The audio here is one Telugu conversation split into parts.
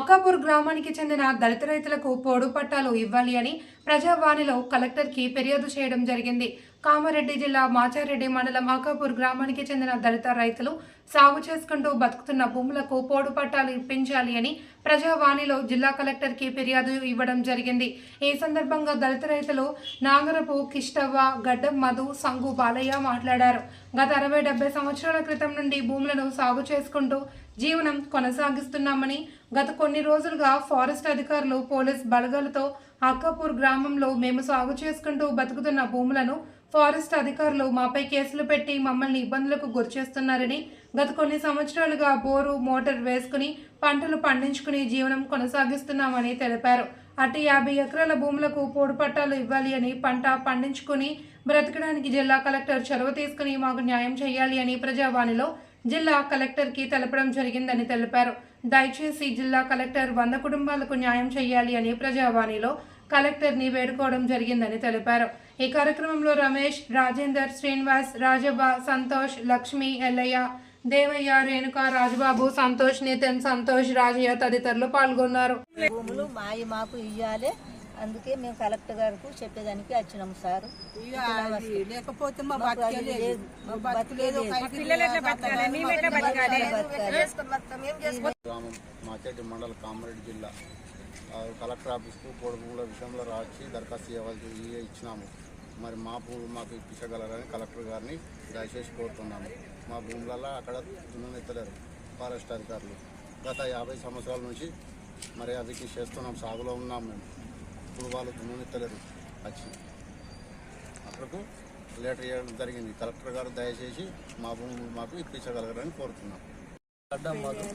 walk దుర్గాపూర్ గ్రామానికి చెందిన దళిత రైతులకు పోడు పట్టాలు ఇవ్వాలి అని ప్రజావాణిలో కలెక్టర్కి ఫిర్యాదు చేయడం జరిగింది. కామారెడ్డి జిల్లా మాచారెడ్డి మండలం అకాపూర్ గ్రామానికి చెందిన దళిత రైతులు సాగు చేసుకుంటూ బతుకుతున్న భూములకు పోడు పట్టాలు ఇప్పించాలి అని ప్రజావాణిలో జిల్లా కలెక్టర్కి ఫిర్యాదు ఇవ్వడం జరిగింది. ఈ సందర్భంగా దళిత రైతులు నాగరపు కిష్టవ్వ గడ్డం మధు సంగు బాలయ్య మాట్లాడారు. గత అరవై డెబ్బై సంవత్సరాల క్రితం నుండి భూములను సాగు చేసుకుంటూ జీవనం కొనసాగిస్తున్నామని గత కొన్ని రోజులుగా ఫారెస్ట్ అధికారులు పోలీస్ బలగాలతో అక్కాపూర్ గ్రామంలో మేము సాగు చేసుకుంటూ బతుకుతున్న భూములను ఫారెస్ట్ అధికారులు మాపై కేసులు పెట్టి మమ్మల్ని ఇబ్బందులకు గురిచేస్తున్నారని గత కొన్ని సంవత్సరాలుగా బోరు మోటార్ వేసుకుని పంటలు పండించుకుని జీవనం కొనసాగిస్తున్నామని తెలిపారు. అటు యాభై ఎకరాల భూములకు పోడు పట్టాలు ఇవ్వాలి అని పంట పండించుకుని బ్రతకడానికి జిల్లా కలెక్టర్ చొరవ తీసుకుని మాకు న్యాయం చేయాలి అని ప్రజావాణిలో జిల్లా కలెక్టర్కి తెలపడం జరిగిందని తెలిపారు. దయచేసి జిల్లా కలెక్టర్ వంద కుటుంబాలకు న్యాయం చేయాలి అని ప్రజావాణిలో కలెక్టర్ని వేడుకోవడం జరిగిందని తెలిపారు. ఈ కార్యక్రమంలో రమేష్ రాజేందర్ శ్రీనివాస్ రాజవ్వ సంతోష్ లక్ష్మి ఎల్లయ్య దేవయ్య రేణుక రాజబాబు సంతోష్ నితిన్ సంతోష్ రాజయ్య తదితరులు పాల్గొన్నారు. మాకు ఇయ్యాలి. అందుకే మేము కలెక్టర్ గారికి చెప్పేదానికి వచ్చినాము సార్. లేకపోతే మా గ్రామం మాచేటి మండల కామారెడ్డి జిల్లా. కలెక్టర్ ఆఫీస్కు పొడుగుల విషయంలో రాసి దరఖాస్తు ఇవ్వాల్సి ఇ- ఇచ్చినాము. మరి మా భూములు మాకు ఇప్పించగలరని కలెక్టర్ గారిని దయచేసి కోరుతున్నాము. మా భూములలో అక్కడ దున్నెత్తలేరు ఫారెస్ట్ అధికారులు. గత యాభై సంవత్సరాల నుంచి మరి అవికి చేస్తున్నాం సాగులో ఉన్నాం మేము. ఇప్పుడు వాళ్ళు దున్నెత్తలేరు వచ్చి అక్కడకు లేటర్ ఇవ్వడం జరిగింది. కలెక్టర్ గారు దయచేసి మా భూములు మాకు ఇప్పించగలగరని కోరుతున్నాం. గడ్డం మధు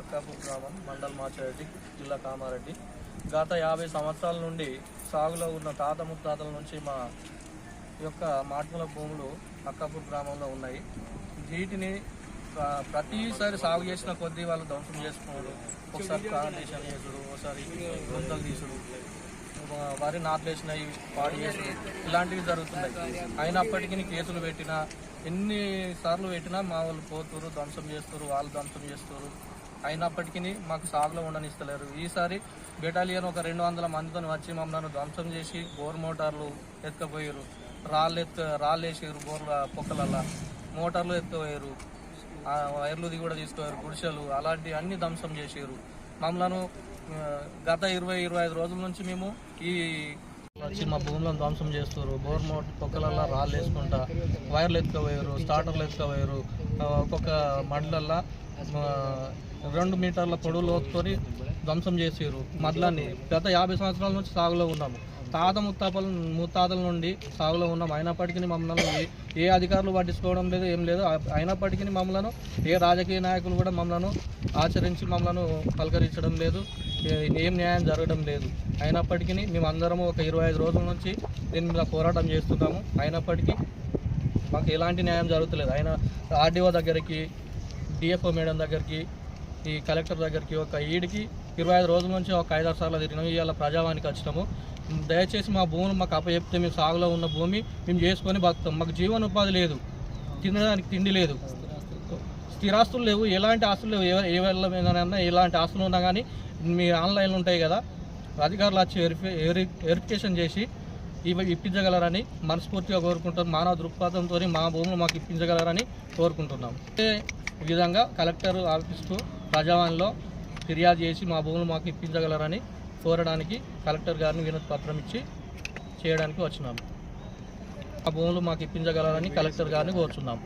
అక్కాపూర్ గ్రామం మండల్ మాచారెడ్డి జిల్లా కామారెడ్డి. గత యాభై సంవత్సరాల నుండి సాగులో ఉన్న తాత ముత్తాతల నుంచి మా యొక్క మాటముల భూములు అక్కాపూర్ గ్రామంలో ఉన్నాయి. వీటిని ప్రతిసారి సాగు చేసిన కొద్దీ వాళ్ళు ధ్వంసం చేసుకోవడం ఒకసారి ప్లాంటేషన్ చేసుడు ఒకసారి గుంతలు తీసుడు. వరి వరి వేసినాయి పాడు చేసినాయి ఇలాంటివి జరుగుతున్నాయి. అయినప్పటికీ కేసులు పెట్టినా ఎన్ని సార్లు పెట్టినా మా వాళ్ళు పోతురు ధ్వంసం చేస్తారు వాళ్ళు ధ్వంసం చేస్తారు. అయినప్పటికీ మాకు సాగులో ఉండనిస్తలేరు. ఈసారి బెటాలియన్ ఒక రెండు వందల మందితో వచ్చి మమ్మల్ని ధ్వంసం చేసి బోర్ మోటార్లు ఎత్తుకపోయారు రాళ్ళు ఎత్తు రాళ్ళు వేసారు బోర్ల పొక్కలల్లా. మోటార్లు ఎత్తుకపోయారు ఆ వైర్లు కూడా తీసుకోయారు గుడిసెలు అలాంటి అన్ని ధ్వంసం చేసారు మమ్మలను గత ఇరవై ఇరవై ఐదు రోజుల నుంచి మేము ఈ వచ్చి మా భూములను ధ్వంసం చేస్తారు బోర్ మోట్ పొక్కలల్లా రాళ్ళు వేసుకుంటా వైర్లు ఎత్తుకపోయారు స్టార్టర్లు ఎత్తుకపోయారు. ఒక్కొక్క మండలల్లా రెండు మీటర్ల పొడవు లోతుని ధ్వంసం చేసారు మద్లాన్ని. గత యాభై సంవత్సరాల నుంచి సాగులో ఉన్నాము. తాత ముత్తాపల ముత్తాతల నుండి సాగులో ఉన్నాం. అయినప్పటికీ మమ్మల్ని ఏ- అధికారులు పట్టించుకోవడం లేదు ఏం లేదు. అయినప్పటికీ మమ్మలను ఏ రాజకీయ నాయకులు కూడా మమ్మలను ఆచరించి మమ్మలను పలకరించడం లేదు. ఏం న్యాయం జరగడం లేదు. అయినప్పటికీ మేము అందరము ఒక ఇరవై ఐదు రోజుల నుంచి దీని మీద పోరాటం చేస్తున్నాము. అయినప్పటికీ మాకు ఎలాంటి న్యాయం జరుగుతలేదు. అయినా ఆర్డీఓ దగ్గరికి డిఎఫ్ఓ మేడం దగ్గరికి ఈ కలెక్టర్ దగ్గరికి ఒక ఈడికి ఇరవై ఐదు రోజుల నుంచి ఒక ఐదారు సార్లు తిరిగినాము ఇవాళ ప్రజావానికి వచ్చినాము. దయచేసి మా భూములు మాకు అప్పచెప్తే మేము సాగులో ఉన్న భూమి మేము చేసుకొని బతుకుతాం. మాకు జీవనోపాధి లేదు. తినడానికి తిండి లేదు. స్థిరాస్తులు లేవు. ఎలాంటి ఆస్తులు లేవు. ఏ- ఏమైనా ఎలాంటి ఆస్తులు ఉన్నా కానీ మీ ఆన్లైన్లో ఉంటాయి కదా అధికారులు వచ్చి వెరిఫై వెరిఫికేషన్ చేసి ఇవి ఇప్పించగలరని మనస్ఫూర్తిగా కోరుకుంటాం. మానవ దృక్పథంతో మా భూములు మాకు ఇప్పించగలరని కోరుకుంటున్నాం. ఈ విధంగా కలెక్టర్ ఆఫీస్కు ప్రజావాణిలో ఫిర్యాదు చేసి మా భూములు మాకు ఇప్పించగలరని కోరడానికి కలెక్టర్ గారిని వినతి పత్రం ఇచ్చి చేయడానికి వచ్చినాము. ఆ భూములు మాకు ఇప్పించగలరని కలెక్టర్ గారిని కోరుచున్నాము.